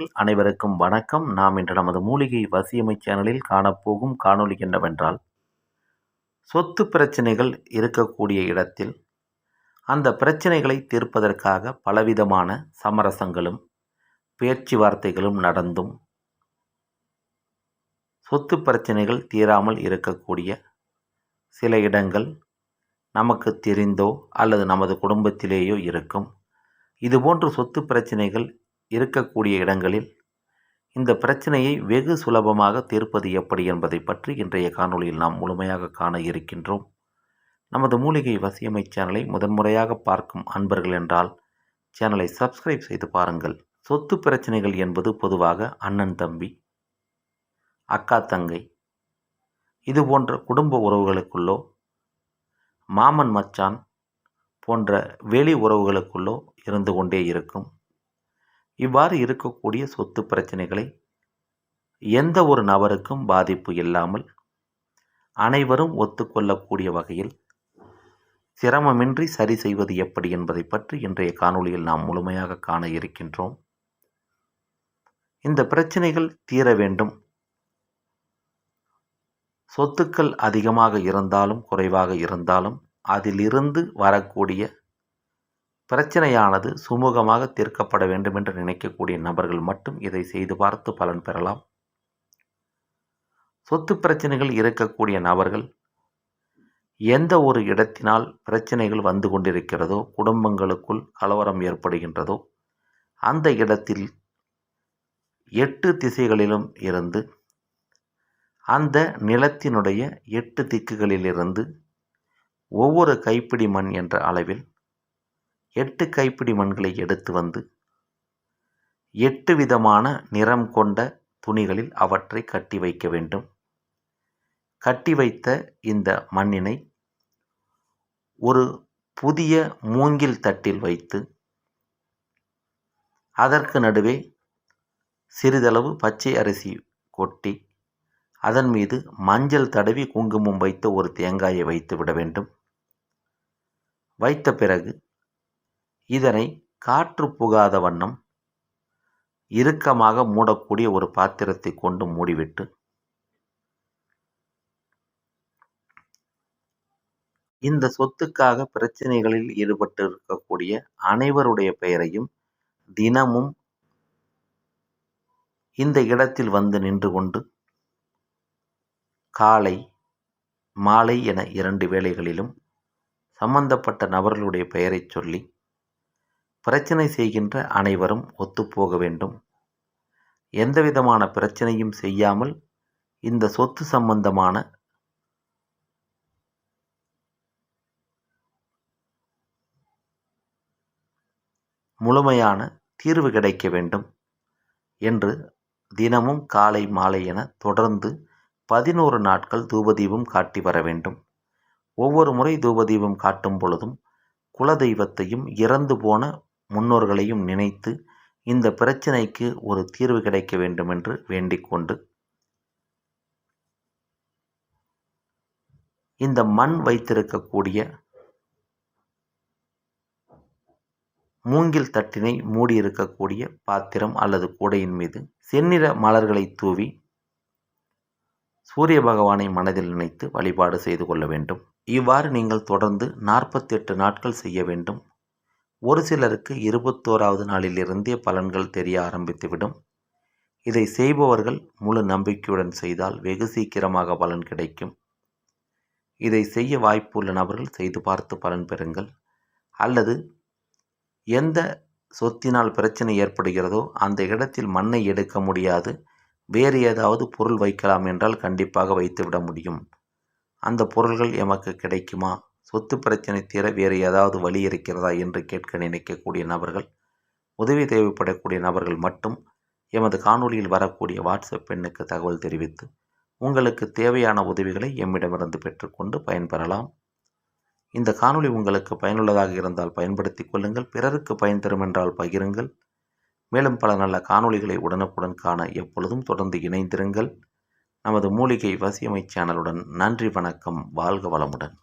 அனைவருக்கும் வணக்கம். நாம் இன்று நமது மூலிகை வசியமை சேனலில் காணப்போகும் காணொலி என்னவென்றால் சொத்து பிரச்சனைகள் இருக்கக்கூடிய இடத்தில் அந்த பிரச்சனைகளை தீர்ப்பதற்காக பலவிதமான சமரசங்களும் பேச்சுவார்த்தைகளும் நடந்தும் சொத்து பிரச்சனைகள் தீராமல் இருக்கக்கூடிய சில இடங்கள் நமக்கு தெரிந்தோ அல்லது நமது குடும்பத்திலேயோ இருக்கும். இதுபோன்று சொத்து பிரச்சனைகள் இருக்கக்கூடிய இடங்களில் இந்த பிரச்சனையை வெகு சுலபமாக தீர்ப்பது எப்படி என்பதை பற்றி இன்றைய காணொளியில் நாம் முழுமையாக காண இருக்கின்றோம். நமது மூலிகை வசியமை சேனலை முதன்முறையாக பார்க்கும் அன்பர்கள் என்றால் சேனலை சப்ஸ்கிரைப் செய்து பாருங்கள். சொத்து பிரச்சனைகள் என்பது பொதுவாக அண்ணன் தம்பி அக்கா தங்கை இது போன்ற குடும்ப உறவுகளுக்குள்ளோ மாமன் மச்சான் போன்ற வெளி உறவுகளுக்குள்ளோ இருந்து கொண்டே இருக்கும். இவ்வாறு இருக்கக்கூடிய சொத்து பிரச்சனைகளை எந்த ஒரு நபருக்கும் பாதிப்பு இல்லாமல் அனைவரும் ஒத்துக்கொள்ளக்கூடிய வகையில் சிரமமின்றி சரி செய்வது எப்படி என்பதை பற்றி இன்றைய காணொளியில் நாம் முழுமையாக காண இருக்கின்றோம். இந்த பிரச்சனைகள் தீர வேண்டும். சொத்துக்கள் அதிகமாக இருந்தாலும் குறைவாக இருந்தாலும் அதிலிருந்து வரக்கூடிய பிரச்சனையானது சுமூகமாக தீர்க்கப்பட வேண்டும் என்று நினைக்கக்கூடிய நபர்கள் மட்டும் இதை செய்து பார்த்து பலன் பெறலாம். சொத்து பிரச்சனைகள் இருக்கக்கூடிய நபர்கள் எந்த ஒரு இடத்தினால் பிரச்சனைகள் வந்து கொண்டிருக்கிறதோ குடும்பங்களுக்குள் கலவரம் ஏற்படுகின்றதோ அந்த இடத்தில் எட்டு திசைகளிலும் இருந்து அந்த நிலத்தினுடைய எட்டு திக்குகளிலிருந்து ஒவ்வொரு கைப்பிடி மண் என்ற அளவில் எட்டு கைப்பிடி மண்களை எடுத்து வந்து எட்டு விதமான நிறம் கொண்ட துணிகளில் அவற்றை கட்டி வைக்க வேண்டும். கட்டி வைத்த இந்த மண்ணினை ஒரு புதிய மூங்கில் தட்டில் வைத்து அதற்கு நடுவே சிறிதளவு பச்சை அரிசி கொட்டி அதன் மீது மஞ்சள் தடவி குங்குமம் வைத்த ஒரு தேங்காயை வைத்து விட வேண்டும். வைத்த பிறகு இதனை காற்று புகாத வண்ணம் இறுக்கமாக மூடக்கூடிய ஒரு பாத்திரத்தை கொண்டு மூடிவிட்டு இந்த சொத்துக்காக பிரச்சனைகளில் ஈடுபட்டு இருக்கக்கூடிய அனைவருடைய பெயரையும் தினமும் இந்த இடத்தில் வந்து நின்று கொண்டு காலை மாலை என இரண்டு வேளைகளிலும் சம்பந்தப்பட்ட நபர்களுடைய பெயரைச் சொல்லி பிரச்சனை செய்கின்ற அனைவரும் ஒத்துப்போக வேண்டும். எந்தவிதமான பிரச்சனையும் செய்யாமல் இந்த சொத்து சம்பந்தமான முழுமையான தீர்வு கிடைக்க வேண்டும் என்று தினமும் காலை மாலை என தொடர்ந்து பதினோரு நாட்கள் தூபதீபம் காட்டி வர வேண்டும். ஒவ்வொரு முறை தூபதீபம் காட்டும் பொழுதும் குலதெய்வத்தையும் இறந்து போன முன்னோர்களையும் நினைத்து இந்த பிரச்சினைக்கு ஒரு தீர்வு கிடைக்க வேண்டுமென்று வேண்டிக்கொண்டு வேண்டிக் கொண்டு இந்த மண் வைத்திருக்கக்கூடிய மூங்கில் தட்டினை மூடியிருக்கக்கூடிய பாத்திரம் அல்லது கூடையின் மீது செந்நிற மலர்களை தூவி சூரிய பகவானை மனதில் நினைத்து வழிபாடு செய்து கொள்ள வேண்டும். இவ்வாறு நீங்கள் தொடர்ந்து நாற்பத்தெட்டு நாட்கள் செய்ய வேண்டும். ஒரு சிலருக்கு இருபத்தோராவது நாளிலிருந்தே பலன்கள் தெரிய ஆரம்பித்துவிடும். இதை செய்பவர்கள் முழு நம்பிக்கையுடன் செய்தால் வெகு சீக்கிரமாக பலன் கிடைக்கும். இதை செய்ய வாய்ப்புள்ள நபர்கள் செய்து பார்த்து பலன் பெறுங்கள். அல்லது எந்த சொத்தினால் பிரச்சனை ஏற்படுகிறதோ அந்த இடத்தில் மண்ணை எடுக்க முடியாது. வேறு ஏதாவது பொருள் வைக்கலாம் என்றால் கண்டிப்பாக வைத்துவிட முடியும். அந்த பொருள்கள் எமக்கு கிடைக்குமா? சொத்து பிரச்சனை தீர வேறு ஏதாவது வழி இருக்கிறதா என்று கேட்க நினைக்கக்கூடிய நபர்கள் உதவி தேவைப்படக்கூடிய நபர்கள் மட்டும் எமது காணொலியில் வரக்கூடிய வாட்ஸ்அப் எண்ணுக்கு தகவல் தெரிவித்து உங்களுக்கு தேவையான உதவிகளை எம்மிடமிருந்து பெற்றுக்கொண்டு பயன்பெறலாம். இந்த காணொளி உங்களுக்கு பயனுள்ளதாக இருந்தால் பயன்படுத்திக் கொள்ளுங்கள் பிறருக்கு பயன் தரும் என்றால் பகிருங்கள். மேலும் பல நல்ல காணொளிகளை உடனுக்குடன் காண எப்பொழுதும் தொடர்ந்து இணைந்திருங்கள். நமது மூலிகை வசியமை சேனலுடன் நன்றி வணக்கம் வாழ்க வளமுடன்.